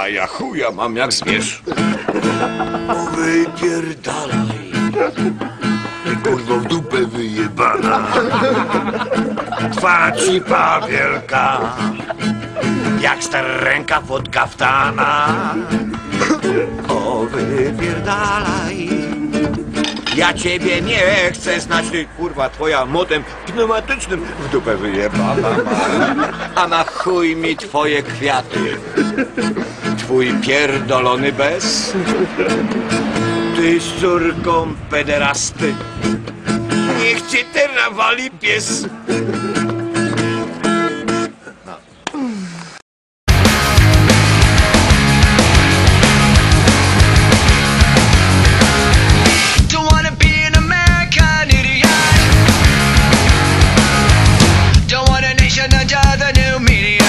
A ja chuja mam jak zmierz. Wypierdalaj. Kurwo w dupę wyjebana. Twa cipa wielka. Jak stara rękaw od kaftana. O, wypierdalaj. Ja ciebie nie chcę znać, ty kurwa twoja motem pneumatycznym w dupę wyjebana. A na chuj mi twoje kwiaty. Twój pierdolony bez. Ty z córką pederasty. Niech cię teraz wali pies. another new meaning.